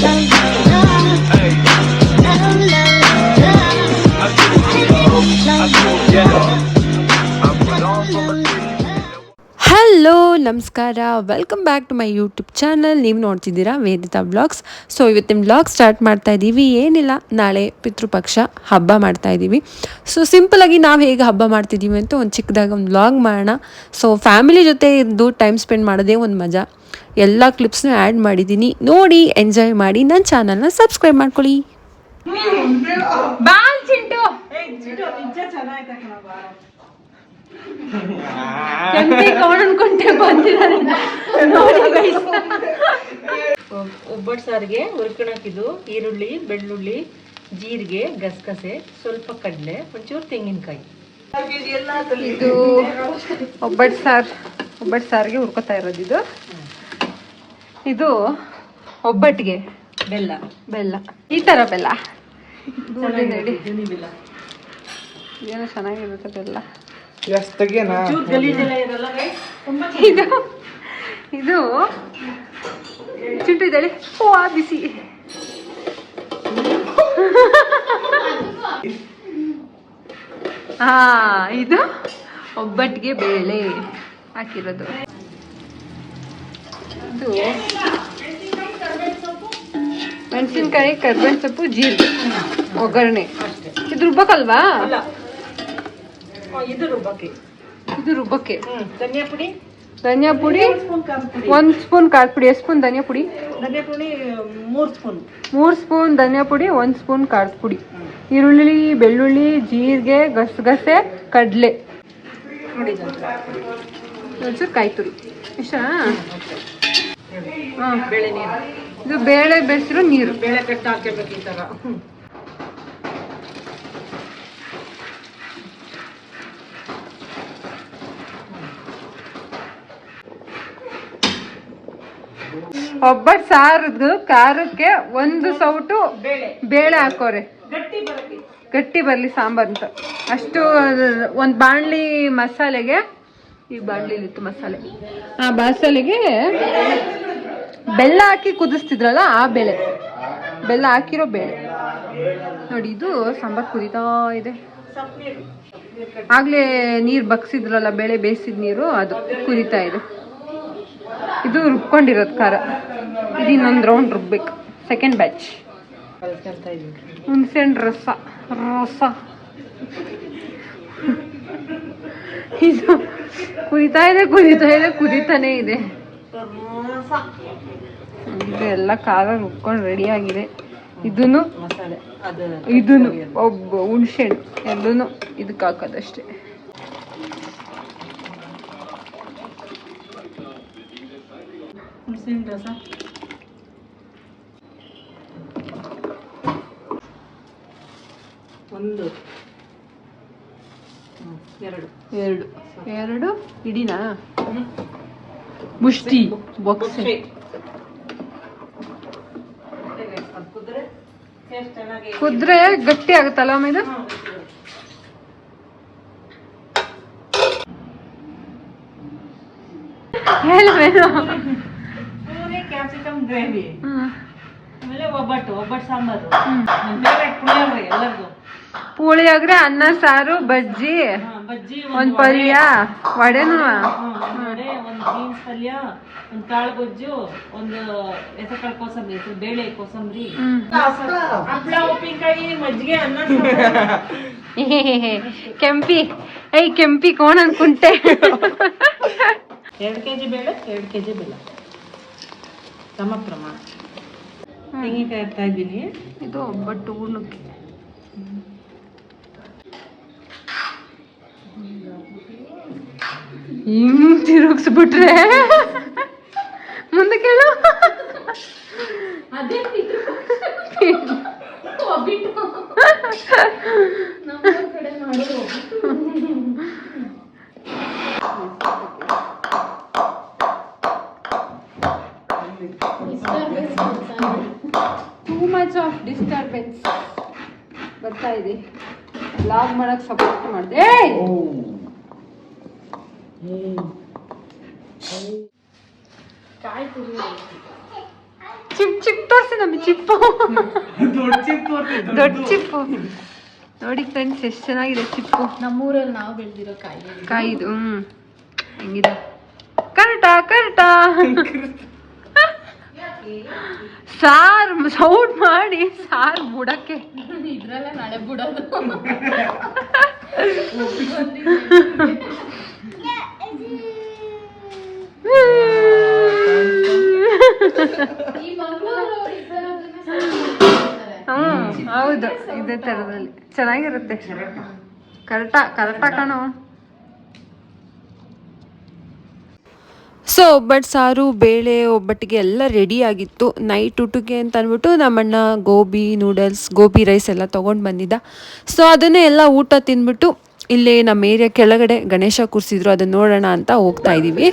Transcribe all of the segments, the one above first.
Hello ನಮಸ್ಕಾರ. Welcome back to my YouTube channel ನೀವು ನೋಡ್ತಿದ್ದೀರಾ ವೇದಿತಾ ಬ್ಲಾಗ್ಸ್ ಸೊ ಇವತ್ತಿನ ಬ್ಲಾಗ್ ಸ್ಟಾರ್ಟ್ ಮಾಡ್ತಾ ಇದ್ದೀವಿ ಏನಿಲ್ಲ, ನಾಳೆ ಪಿತೃಪಕ್ಷ ಹಬ್ಬ ಮಾಡ್ತಾ ಇದ್ದೀವಿ ಸೊ ಸಿಂಪಲಾಗಿ ನಾವು ಹೇಗೆ ಹಬ್ಬ ಮಾಡ್ತಿದ್ದೀವಿ ಅಂತ ಒಂದು ಚಿಕ್ಕದಾಗ ಒಂದು ಬ್ಲಾಗ್ ಮಾಡೋಣ. ಸೊ ಫ್ಯಾಮಿಲಿ ಜೊತೆ ಇದ್ದು ಟೈಮ್ ಸ್ಪೆಂಡ್ ಮಾಡೋದೇ ಒಂದು ಮಜಾ. ಎಲ್ಲ ಕ್ಲಿಪ್ಸ್ನೂ ಆ್ಯಡ್ ಮಾಡಿದ್ದೀನಿ ನೋಡಿ ಎಂಜಾಯ್ ಮಾಡಿ ನನ್ನ ಚಾನಲ್ನ ಸಬ್ಸ್ಕ್ರೈಬ್ ಮಾಡ್ಕೊಳ್ಳಿ. ಒಬ್ಬಟ್ಟು ಸಾರಿಗೆ ಹುರ್ಕಣಕ್ಕಿದ್ದು ಈರುಳ್ಳಿ ಬೆಳ್ಳುಳ್ಳಿ ಜೀರಿಗೆ ಗಸಗಸೆ ಸ್ವಲ್ಪ ಕಡಲೆ ಒಂಚೂರು ತೆಂಗಿನಕಾಯಿ. ಇದು ಒಬ್ಬಟ್ಟು ಸಾರು ಒಬ್ಬಟ್ಟು ಸಾರಿಗೆ ಹುರ್ಕೋತಾ ಇರೋದು ಇದು ಒಬ್ಬಟ್ಟಿಗೆ. ಬೆಲ್ಲ. ಬೆಲ್ಲ. ಈ ಥರ ಬೆಲ್ಲ. ನೋಡಿ ನೋಡಿ. ಏನೋ ಚೆನ್ನಾಗಿರುತ್ತೆ ಬೆಲ್ಲ? ಇದು ಇದು ಚಿಂಟು ಇದ್ದಾಳೆ. ಓ ಆ ಬಿಸಿ. ಹಾ ಇದು ಒಬ್ಬಟ್ಟಿಗೆ ಬೇಳೆ ಹಾಕಿರೋದು. ಇದು ಮೆಣಸಿನ್ಕಾಯಿ ಕರ್ಬೇವಿನ ಸೊಪ್ಪು ಜೀರಿಗೆ ಒಗ್ಗರಣೆ ಇದು ರುಬ್ಬಕ್ಕಲ್ವಾ ಇದು ರುಬ್ಬಕ್ಕೆ ಇದು ರುಬ್ಬಕ್ಕೆ ಹ್ಮ್ ಧನಿಯಾ ಪುಡಿ? ಧನಿಯಾ ಪುಡಿ ಒಂದ್ ಸ್ಪೂನ್ ಖಾರದ ಪುಡಿ. ಎಷ್ಟು ಸ್ಪೂನ್ ಧನಿಯಾ ಪುಡಿ? ಧನಿಯಾ ಪುಡಿ ಮೂರು ಸ್ಪೂನ್. ಮೂರು ಸ್ಪೂನ್ ಧನಿಯಾ ಪುಡಿ ಒಂದು ಸ್ಪೂನ್ ಖಾರದ ಪುಡಿ. ಈರುಳ್ಳಿ ಬೆಳ್ಳುಳ್ಳಿ ಜೀರಿಗೆ ಗಸಗಸೆ ಕಡಲೆ. ಒಂಚೂರು ಕಾಯಿ ತುರಿ. ಇಷ್ಟ? ಹಾಂ. ಬೆಳೆ ನೀರು. ಇದು ಬೇಳೆ ಬೆಸರು ನೀರು. ಬೇಳೆ ಕಟ್ಟ ಹಾಕಬೇಕು ಈ ತರ. ಒಬ್ಬ ಒಬ್ಬಟ್ಟು ಸಾರದ್ದು ಖಾರಕ್ಕೆ ಒಂದು ಸೌಟು ಬೇಳೆ. ಹಾಕೋರೆ. ಗಟ್ಟಿ ಬರಲಿ. ಸಾಂಬಾರ್ ಅಂತ. ಅಷ್ಟು ಒಂದು ಬಾಣಲಿ ಮಸಾಲೆಗೆ ಈ ಬಾಣಲಿಲಿತ್ತು ಮಸಾಲೆ. ಆ ಮಸಾಲೆಗೆ ಬೆಲ್ಲ ಹಾಕಿ ಕುದಿಸ್ತಿದ್ರಲ್ಲ ಆ ಬೇಳೆ. ಬೆಲ್ಲ ಹಾಕಿರೋ ಬೇಳೆ. ನೋಡಿ, ಇದು ಸಾಂಬಾರ್ ಕುದೀತಾ ಇದೆ. ಆಗ್ಲೇ ನೀರ್ ಬಗ್ಸಿದ್ರಲ್ಲ, ಬೇಳೆ ಬೇಯಿಸಿದ ನೀರು, ಅದು ಕುದೀತಾ ಇದೆ. ಇದು ರುಬ್ಕೊಂಡಿರೋದು ಖಾರ. ಇದು ಇನ್ನೊಂದು ರೌಂಡ್ ರುಬ್ಬೇಕು. ಸೆಕೆಂಡ್ ಬ್ಯಾಚ್ ಹುಣಸೆ ಇದೀವಿ ರಸ. ರಸ. ಇದು ಕುದಿತಾ ಇದೆ ಕುದಿತಾ ಇದೆ, ಕುದಿತಾನೇ ಇದೆ. ಇದು ಎಲ್ಲ ಖಾರ ರುಬ್ಕೊಂಡು ರೆಡಿ ಆಗಿದೆ. ಇದನ್ನು ಇದನ್ನು ಒಬ್ಬ ಹುಣಸೆಹಣ್ಣು. ಎಲ್ಲೂ ಇದಕ್ಕೆ ಹಾಕೋದಷ್ಟೇ. ರಸ? ಒಂದು. ಎರಡು. ಎರಡು. ಎರಡು ಇಡಿನಾ? ಮುಷ್ಟಿ. ಬಾಕ್ಸ್ ಅದು ಕುದ್ರೆ ಟೇಸ್ಟ್ ಚೆನ್ನಾಗಿ ಕುದ್ರೆ ಗಟ್ಟಿ ಆಗುತ್ತಲ್ಲ ಅಮ್ಮ ಇದು? Puri capsicum gravy. ಆಮೇಲೆ ಒಬ್ಬಟ್ಟು ಒಬ್ಬಟ್ಟು ಸಾಂಬಾರು. ಪುಳಿಯೋಗರೆ ಎಲ್ಲರಿಗೂ. ಪುಳಿಯೋಗರೆ ಅನ್ನ ಸಾರು ಬಜ್ಜಿ. ಒಂದ್ ಪಲ್ಯ ವಡೆನು? ವಡೆ ಒಂದು ಬೀನ್ಸ್ ಪಲ್ಯ ಒಂದು ಕಾಳು ಗೊಜ್ಜು ಒಂದು ಹೆಸರುಕಾಳು ಕೋಸಂಬರಿ ಬೇಳೆ ಕೋಸಂಬರಿ. ಹಪ್ಳ ಹಪ್ಪಳ ಉಪ್ಪಿನಕಾಯಿ ಮಜ್ಜಿಗೆ ಅನ್ನ. ಕೆಂಪಿ ಐ ಕೆಂಪಿ ಕೋಣ ಅನ್ಕುಂಟೆ. ಎರಡು ಕೆಜಿ ಬೇಳೆ ಎರಡು ಕೆಜಿ ಬೆಲ್ಲ. ಸಮ ಪ್ರಮಾಣ. ತೆಂಗಿನಕಾಯಿ ಹಾಕ್ತಾ ಇದ್ದೀನಿ ಇದು ಒಬ್ಬಟ್ಟು ಊರ್ಣಕ್ಕೆ ಹಿಂಗ್ ತಿರುಗಿಸ್ಬಿಟ್ರೆ ಮುಂದೆ ಕೇಳು. ಟೂ ಮಚ್ ಆಫ್ ಡಿಸ್ಟರ್ಬೆನ್ಸ್ ಬರ್ತಾ ಇದೆ. ಬ್ಲಾಗ್ ಮಾಡಕ್ ಸಪೋರ್ಟ್ ಮಾಡಿದೆ. ಚಿಪ್ ಚಿಪ್ ತೋರಿಸಿ ನಮಗೆ ಚಿಪ್ಪು ದೊಡ್ಡ ಚಿಪ್ಪು ನೋಡಿ ಫ್ರೆಂಡ್ಸ್ ಎಷ್ಟು ಚೆನ್ನಾಗಿದೆ ಚಿಪ್ಪು ನಮ್ಮೂರಲ್ಲಿ ನಾವು ಬೆಳೆದಿರೋ ಕಾಯಿ ಕಾಯಿದು ಹ್ಮ್. ಹೆಂಗಿದೆ? Correct correct? ಸಾರ್ ಸೌಂಡ್ ಮಾಡಿ ಸಾರ್ ಬುಡಕ್ಕೆ ಇದ್ರಲ್ಲೇ ನಾಳೆ ಬಿಡೋದು ಈ ಮಂಗಳೂರವ್ರು ಈ ಥರದನ್ನೇ ಸಾಕ್ತಾರೆ. ಹ್ಮ್ ಹೌದು. ಇದೇ ತರದಲ್ಲಿ ಚೆನ್ನಾಗಿರುತ್ತೆ. ಕರೆಕ್ಟ ಕರೆಕ್ಟ ಕಾಣೋ. ಸೊ ಒಬ್ಬಟ್ಟು ಸಾರು ಬೇಳೆ ಒಬ್ಬಟ್ಟಿಗೆ ಎಲ್ಲ ರೆಡಿ ಆಗಿತ್ತು. ನೈಟ್ ಊಟಕ್ಕೆ ಅಂತ ಅಂದ್ಬಿಟ್ಟು ನಮ್ಮಣ್ಣ ಗೋಬಿ ನೂಡಲ್ಸ್ ಗೋಬಿ ರೈಸ್ ಎಲ್ಲ ತೊಗೊಂಡು ಬಂದಿದ್ದ. ಸೊ ಅದನ್ನೇ ಎಲ್ಲ ಊಟ ತಿಂದ್ಬಿಟ್ಟು ಇಲ್ಲಿ ನಮ್ಮ ಏರಿಯಾ ಕೆಳಗಡೆ ಗಣೇಶ ಕೂರಿಸಿದ್ರು. ಅದನ್ನ ನೋಡೋಣ ಅಂತ ಹೋಗ್ತಾ ಇದ್ದೀವಿ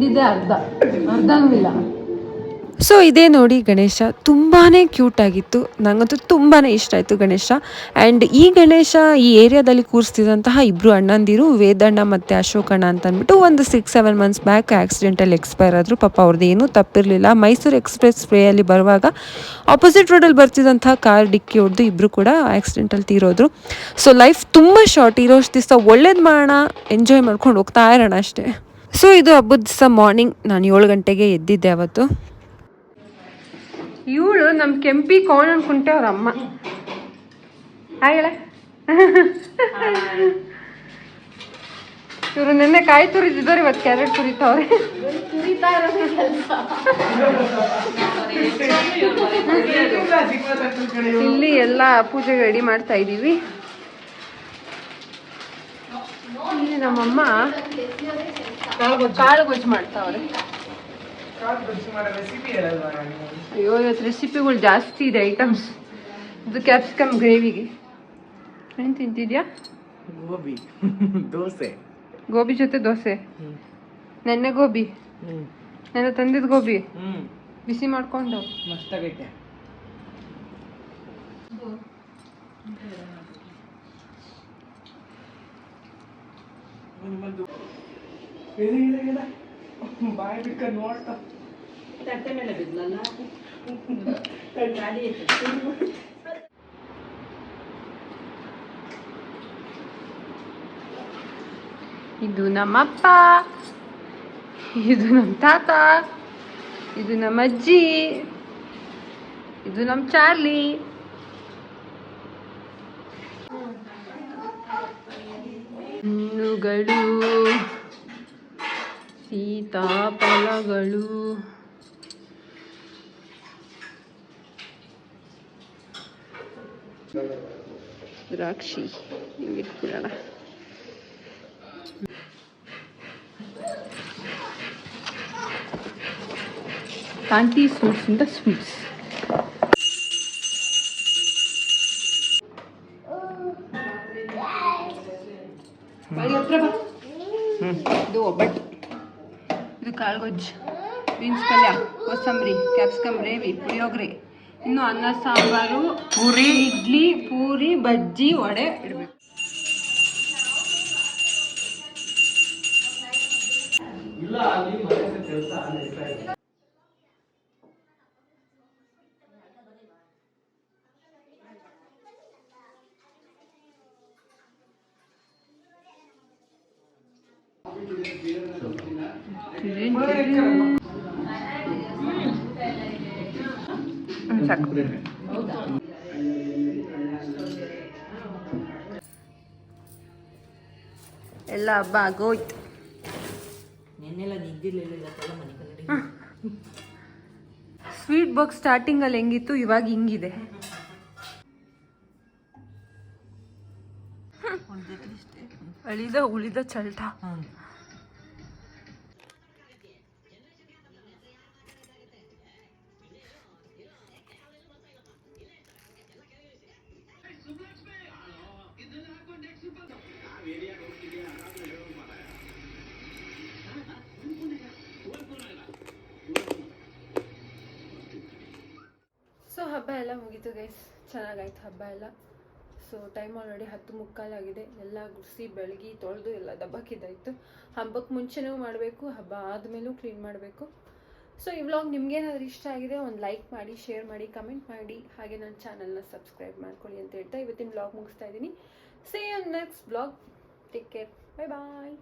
ತಿಂದಿದ್ದೆ ಅರ್ಧ. ಅರ್ಧನೂ ಇಲ್ಲ ಸೊ ಇದೇ ನೋಡಿ ಗಣೇಶ ತುಂಬಾ ಕ್ಯೂಟ್ ಆಗಿತ್ತು. ನನಗಂತೂ ತುಂಬಾ ಇಷ್ಟ ಆಯಿತು ಗಣೇಶ. ಆ್ಯಂಡ್ ಈ ಗಣೇಶ ಈ ಏರಿಯಾದಲ್ಲಿ ಕೂರಿಸ್ತಿದ್ದಂತಹ ಇಬ್ಬರು ಅಣ್ಣಂದಿರು, ವೇದಣ್ಣ ಮತ್ತು ಅಶೋಕಣ್ಣ ಅಂತ ಅಂದ್ಬಿಟ್ಟು ಒಂದು ಸಿಕ್ಸ್ ಸೆವೆನ್ ಮಂತ್ಸ್ ಬ್ಯಾಕ್ ಆಕ್ಸಿಡೆಂಟಲ್ಲಿ ಎಕ್ಸ್ಪೈರ್ ಆದರು ಪಾಪ ಅವ್ರದ್ದು ಏನೂ ತಪ್ಪಿರಲಿಲ್ಲ. ಮೈಸೂರು ಎಕ್ಸ್ಪ್ರೆಸ್ ವೇಯಲ್ಲಿ ಬರುವಾಗ ಆಪೋಸಿಟ್ ರೋಡಲ್ಲಿ ಬರ್ತಿದ್ದಂತಹ ಕಾರ್ ಡಿಕ್ಕಿ ಹೊಡೆದು ಇಬ್ಬರು ಕೂಡ ಆಕ್ಸಿಡೆಂಟಲ್ಲಿ ತೀರೋದ್ರು. ಸೊ ಲೈಫ್ ತುಂಬ ಶಾರ್ಟ್ ಇರೋಷ್ಟು ದಿವಸ ಒಳ್ಳೇದು ಮಾಡೋಣ ಎಂಜಾಯ್ ಮಾಡ್ಕೊಂಡು ಹೋಗ್ತಾ ಇರೋಣ ಅಷ್ಟೇ. ಸೊ ಇದು ಹಬ್ಬದ ದಿವಸ ಮಾರ್ನಿಂಗ್ ನಾನು ಏಳು ಗಂಟೆಗೆ ಎದ್ದಿದ್ದೆ ಅವತ್ತು ಇವಳು ನಮ್ಮ ಕೆಂಪಿ ಕೋಣ ಕುಂಟೆ ಅವ್ರ ಅಮ್ಮ. ಹಾಗೆಳೆ ಇವರು ನಿನ್ನೆ ಕಾಯಿ ತುರಿದಿದ್ದಾರೆ ಇವತ್ತು ಕ್ಯಾರೆಟ್ ತುರಿತಾವ್ರೆ. ಇಲ್ಲಿ ಎಲ್ಲ ಪೂಜೆ ರೆಡಿ ಮಾಡ್ತಾ ಇದ್ದೀವಿ. ನಮ್ಮಮ್ಮ ಕಾಳು ಗೊಜ್ಜು ಮಾಡ್ತಾವ್ರೆ ಅಯ್ಯೋ ಇವತ್ತು ರೆಸಿಪಿಗಳು ಜಾಸ್ತಿ ಇದೆ ಐಟಮ್ಸ್ ಇದು ಕ್ಯಾಪ್ಸಿಕಮ್ ಗ್ರೇವಿಗೆ ಏನು ತಿಂತಿದ್ಯಾ? ಗೋಬಿ ದೋಸೆ. ಗೋಬಿ ಜೊತೆ ದೋಸೆ. ನೆನ್ನೆ ಗೋಬಿ. ಹ್ಮ್. ನೆನ್ನೆ ತಂದಿದ್ದು ಗೋಬಿ. ಹ್ಮ್. ಬಿಸಿ ಮಾಡಿಕೊಂಡು ಮಸ್ತಾಗೈತೆ ನಿಮ್ಮದು ಇದೆ, ಇದೆ, ಇದೆ. ಬಾಯಿ ಬಿಕ್ಕ ನೋಡ್ತಾ. ತಟ್ಟೆ ಮೇಲೆ ಬಿದ್ಲಲ್ಲ ಗಾಡಿ ಇದು ನಮ್ಮಪ್ಪ. ಇದು ನಮ್ಮ ತಾತ. ಇದು ನಮ್ಮ ಅಜ್ಜಿ. ಇದು ನಮ್ಮ ಚಾರ್ಲಿ. ಹಣ್ಣುಗಳು ಸೀತಾಫಲಗಳು. ದ್ರಾಕ್ಷಿ ಹಿಂಗಿಟ್ಬಿಡೋಣ ಕಾಂತಿ ಸ್ವೀಟ್ಸ್ ಇಂದ ಸ್ವೀಟ್ಸ್. ಇದು ಒಬ್ಬಟ್ಟು. ಕಾಳ್ಗೊಜ್ಜು ಬೀನ್ಸ್ ಪಲ್ಯ ಕೋಸಂಬರಿ ಕ್ಯಾಪ್ಸಿಕಮ್ ಗ್ರೇವಿ ಪುಳಿಯೋಗರೆ. ಇನ್ನು ಅನ್ನ ಸಾಂಬಾರು ಪೂರಿ. ಇಡ್ಲಿ ಪೂರಿ ಬಜ್ಜಿ ವಡೆ ಇಡಬೇಕು. ಇಲ್ಲ ಅಲ್ಲಿ ಮನೆ ಕೆಲಸ ನಡೀತಾ ಇದೆ ಹ್ಮ್, ಸಾಕು. ಎಲ್ಲ ಹಬ್ಬ ಆಗೋಯ್ತು ಸ್ವೀಟ್ ಬಾಕ್ಸ್ ಸ್ಟಾರ್ಟಿಂಗಲ್ಲಿ ಹೆಂಗಿತ್ತು ಇವಾಗ ಹಿಂಗಿದೆ. ಅಳಿದ ಉಳಿದ ಚಲ್ಟ. ಚೆನ್ನಾಗಾಯ್ತು, ಹಬ್ಬ ಎಲ್ಲ. ಸೊ ಟೈಮ್ ಆಲ್ರೆಡಿ ಹತ್ತು ಮುಕ್ಕಾಲಾಗಿದೆ ಎಲ್ಲ ಗುಡಿಸಿ ಬೆಳಗ್ಗೆ ತೊಳೆದು ಎಲ್ಲ ದಬ್ಬಕ್ಕಿದ್ದಾಯಿತು ಹಬ್ಬಕ್ಕೆ ಮುಂಚೆನೂ ಮಾಡಬೇಕು, ಹಬ್ಬ ಆದಮೇಲೂ ಕ್ಲೀನ್ ಮಾಡಬೇಕು. ಸೊ ಈ ವ್ಲಾಗ್ ನಿಮಗೇನಾದ್ರೂ ಇಷ್ಟ ಆಗಿದೆ, ಒಂದು ಲೈಕ್ ಮಾಡಿ ಶೇರ್ ಮಾಡಿ ಕಮೆಂಟ್ ಮಾಡಿ. ಹಾಗೆ ನನ್ನ ಚಾನಲ್ನ ಸಬ್ಸ್ಕ್ರೈಬ್ ಮಾಡ್ಕೊಳ್ಳಿ ಅಂತ ಹೇಳ್ತಾ ಇವತ್ತಿನ ವ್ಲಾಗ್ ಮುಗಿಸ್ತಾ ಇದ್ದೀನಿ. See next vlog take care bye bye